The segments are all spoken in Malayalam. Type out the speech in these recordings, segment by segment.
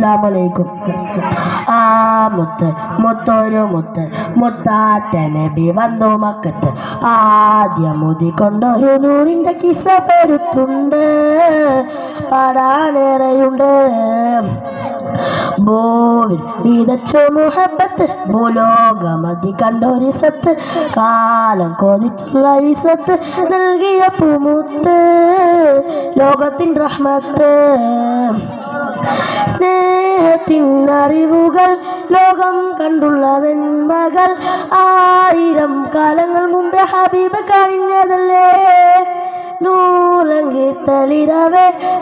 അസ്സലാമലൈക്കും. ആ മുത്ത് മുത്തൊരു മുത്ത് മുത്താറ്റ നബി വന്നു മക്കത്ത്. ആദ്യം മുതിക്കൊണ്ടൊരു നൂറിന്റെ കിസ പെരുത്തുണ്ട്. പാടാനേറെയുണ്ട്. ഭൂവിൽ വിതച്ചു മുഹബത്ത് ഭൂലോകമതി കണ്ടൊരു സത്ത്. കാലം കൊതിച്ചുള്ള ഈസത്ത് നൽകിയ പൂമുത്ത്. ലോകത്തിൻ റഹ്മത്ത്. സ്നേഹത്തിൻ അറിവുകൾ ലോകം കണ്ടുള്ളതൻ മകൾ ആയിരം കാലങ്ങൾ മുമ്പേ ഹബീബ് കഴിഞ്ഞതല്ലേ? നൂലങ്കി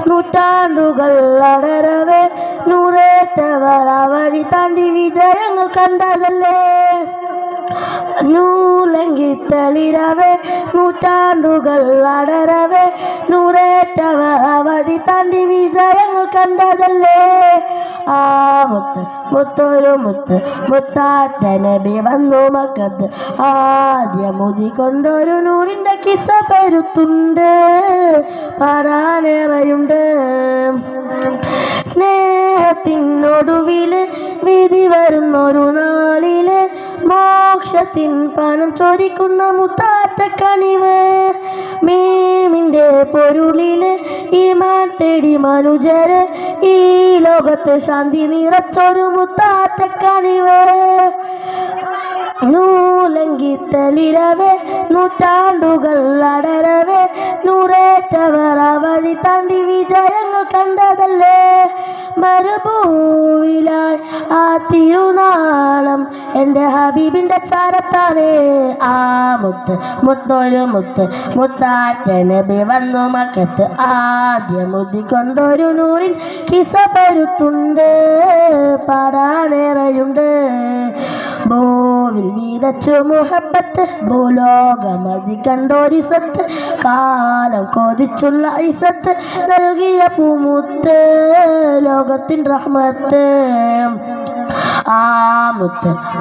നൂറ്റാണ്ടുകൾ അടരവേ നൂറേറ്റവർ അവഴി താണ്ടി വിജയങ്ങൾ കണ്ടതല്ലേ? നൂലങ്കി തളിരവേ നൂറ്റാണ്ടുകൾ അടരവേ നൂറേറ്റവ അവടി താണ്ടി വിജയങ്ങൾ കണ്ടതല്ലേ? ആ മുത്ത് മുത്തൊരു മുത്ത് മുത്താറ്റ വന്നു മക്കത്ത്. ആദ്യം മുതികൊണ്ടൊരു നൂറിന്റെ കിസ പെരുത്തുണ്ട് പാടാനേറെയുണ്ട്. സ്നേഹത്തിനൊടുവിൽ വിധി വരുന്നൊരു നാളിൽ മോക്ഷത്തിൻ പാനം ചോരിക്കുന്ന മുത്താറ്റ കണിവ് മീമിന്റെ പൊരുളിൽ ഈ തേടി മനുജര്. ഈ ലോകത്ത് ശാന്തി നിറച്ചൊരു മുത്താറ്റ കണിവ് നൂലങ്കി തളിരവേ നൂറ്റാണ്ടുകൾ അടരവേ നൂറേറ്റവർ അവഴി താണ്ടി വിജയങ്ങൾ കണ്ടതല്ലേ? മരുഭൂവിലായി ആ തിരുനാളം എന്റെ ഹബീബിന്റെ ചാരത്താണ്. ആ മുത്ത് മുത്തൊരു മുത്ത് മുത്താറ്റനബി വന്നു മക്കത്ത്. ആദ്യം മുതിക്കൊണ്ടൊരു നൂറിൻ കിസ പരുത്തുണ്ട് പാടാനേറെയുണ്ട്. ഭൂവിൽ വീതച്ചു മുഹബത്ത് ഭൂലോകമതി കണ്ടോരിസത്ത് കാലം കൊതിച്ചുള്ള ഐസത്ത് നൽകിയ പൂമുത്ത് ലോകത്തിൻ റഹ്മത്ത് ആ മുത്ത്